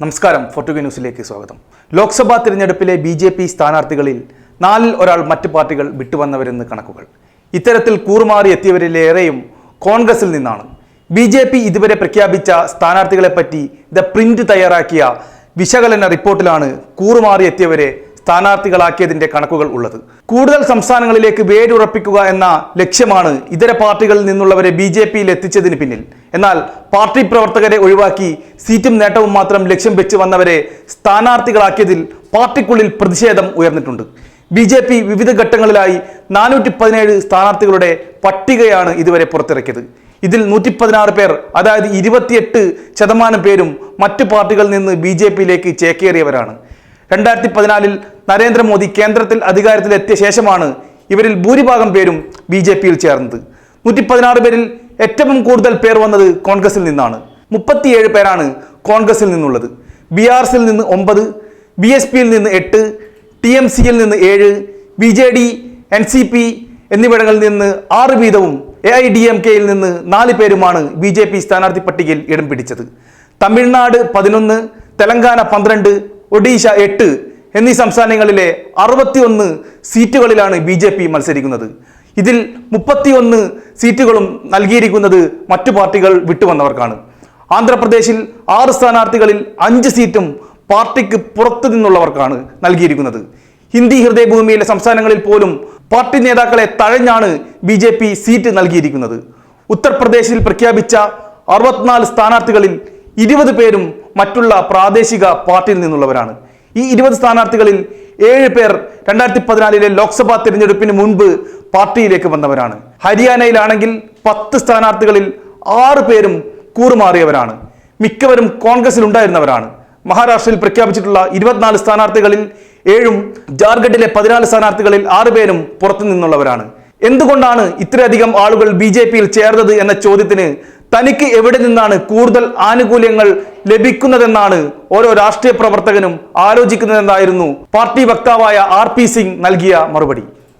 നമസ്കാരം ഫോർട്ടുഗ ന്യൂസിലേക്ക് സ്വാഗതം. ലോക്സഭാ തിരഞ്ഞെടുപ്പിലെ ബി ജെ പി സ്ഥാനാർത്ഥികളിൽ നാലിൽ ഒരാൾ മറ്റ് പാർട്ടികൾ വിട്ടുവന്നവരെന്ന് കണക്കുകൾ. ഇത്തരത്തിൽ കൂറുമാറി എത്തിയവരിലേറെയും കോൺഗ്രസിൽ നിന്നാണ്. ബി ജെ പി ഇതുവരെ പ്രഖ്യാപിച്ച സ്ഥാനാർത്ഥികളെപ്പറ്റി ദ പ്രിന്റ് തയ്യാറാക്കിയ വിശകലന റിപ്പോർട്ടിലാണ് കൂറുമാറി എത്തിയവരെ സ്ഥാനാർത്ഥികളാക്കിയതിന്റെ കണക്കുകൾ ഉള്ളത്. കൂടുതൽ സംസ്ഥാനങ്ങളിലേക്ക് വേരുറപ്പിക്കുക എന്ന ലക്ഷ്യമാണ് ഇതര പാർട്ടികളിൽ നിന്നുള്ളവരെ ബി ജെ പിയിൽ എത്തിച്ചതിന് പിന്നിൽ. എന്നാൽ പാർട്ടി പ്രവർത്തകരെ ഒഴിവാക്കി സീറ്റും നേട്ടവും മാത്രം ലക്ഷ്യം വെച്ച് വന്നവരെ സ്ഥാനാർത്ഥികളാക്കിയതിൽ പാർട്ടിക്കുള്ളിൽ പ്രതിഷേധം ഉയർന്നിട്ടുണ്ട്. ബി ജെ പി വിവിധ ഘട്ടങ്ങളിലായി നാനൂറ്റി പതിനേഴ് സ്ഥാനാർത്ഥികളുടെ പട്ടികയാണ് ഇതുവരെ പുറത്തിറക്കിയത്. ഇതിൽ നൂറ്റി പതിനാറ് പേർ അതായത് ഇരുപത്തിയെട്ട് ശതമാനം പേരും മറ്റു പാർട്ടികളിൽ നിന്ന് ബി ജെ പിയിലേക്ക് ചേക്കേറിയവരാണ്. രണ്ടായിരത്തി പതിനാലിൽ നരേന്ദ്രമോദി കേന്ദ്രത്തിൽ അധികാരത്തിലെത്തിയ ശേഷമാണ് ഇവരിൽ ഭൂരിഭാഗം പേരും ബി ജെ പിയിൽ ചേർന്നത്. നൂറ്റി പതിനാറ് പേരിൽ ഏറ്റവും കൂടുതൽ പേർ വന്നത് കോൺഗ്രസിൽ നിന്നാണ്. മുപ്പത്തിയേഴ് പേരാണ് കോൺഗ്രസിൽ നിന്നുള്ളത്. ബി ആർ സിയിൽ നിന്ന് ഒമ്പത് ബി എസ് പിയിൽ നിന്ന് എട്ട് ടി എം സിയിൽ നിന്ന് ഏഴ് B J D N C P എന്നിവിടങ്ങളിൽ നിന്ന് ആറ് വീതവും എ ഐ ഡി എം കെയിൽ നിന്ന് നാല് പേരുമാണ് ബി ജെ പി സ്ഥാനാർത്ഥി പട്ടികയിൽ ഇടം പിടിച്ചത്. തമിഴ്നാട് പതിനൊന്ന് തെലങ്കാന പന്ത്രണ്ട് ഒഡീഷ എട്ട് എന്നീ സംസ്ഥാനങ്ങളിലെ അറുപത്തിയൊന്ന് സീറ്റുകളിലാണ് ബി ജെ പി മത്സരിക്കുന്നത്. ഇതിൽ മുപ്പത്തിയൊന്ന് സീറ്റുകളും നൽകിയിരിക്കുന്നത് മറ്റു പാർട്ടികൾ വിട്ടുവന്നവർക്കാണ്. ആന്ധ്രാപ്രദേശിൽ ആറ് സ്ഥാനാർത്ഥികളിൽ അഞ്ച് സീറ്റും പാർട്ടിക്ക് പുറത്തു നിന്നുള്ളവർക്കാണ് നൽകിയിരിക്കുന്നത്. ഹിന്ദി ഹൃദയഭൂമിയിലെ സംസ്ഥാനങ്ങളിൽ പോലും പാർട്ടി നേതാക്കളെ തഴഞ്ഞാണ് ബി സീറ്റ് നൽകിയിരിക്കുന്നത്. ഉത്തർപ്രദേശിൽ പ്രഖ്യാപിച്ച അറുപത്തിനാല് സ്ഥാനാർത്ഥികളിൽ ഇരുപത് പേരും മറ്റുള്ള പ്രാദേശിക പാർട്ടിയിൽ നിന്നുള്ളവരാണ്. ഈ ഇരുപത് സ്ഥാനാർത്ഥികളിൽ ഏഴ് പേർ രണ്ടായിരത്തി പതിനാലിലെ ലോക്സഭാ തിരഞ്ഞെടുപ്പിന് മുൻപ് പാർട്ടിയിലേക്ക് വന്നവരാണ്. ഹരിയാനയിലാണെങ്കിൽ പത്ത് സ്ഥാനാർത്ഥികളിൽ ആറ് പേരും കൂറുമാറിയവരാണ്. മിക്കവരും കോൺഗ്രസിൽ ഉണ്ടായിരുന്നവരാണ്. മഹാരാഷ്ട്രയിൽ പ്രഖ്യാപിച്ചിട്ടുള്ള ഇരുപത്തിനാല് സ്ഥാനാർത്ഥികളിൽ ഏഴും ജാർഖണ്ഡിലെ പതിനാല് സ്ഥാനാർത്ഥികളിൽ ആറ് പേരും പുറത്തു നിന്നുള്ളവരാണ് എന്തുകൊണ്ടാണ് ഇത്രയധികം ആളുകൾ ബി ജെ പിയിൽ ചേർന്നത് എന്ന ചോദ്യത്തിന് തനിക്ക് എവിടെ നിന്നാണ് കൂടുതൽ ആനുകൂല്യങ്ങൾ ലഭിക്കുന്നതെന്നാണ് ഓരോ രാഷ്ട്രീയ പ്രവർത്തകനും ആലോചിക്കുന്നതെന്നായിരുന്നു പാർട്ടി വക്താവായ ആർ പി സിംഗ് നൽകിയ മറുപടി.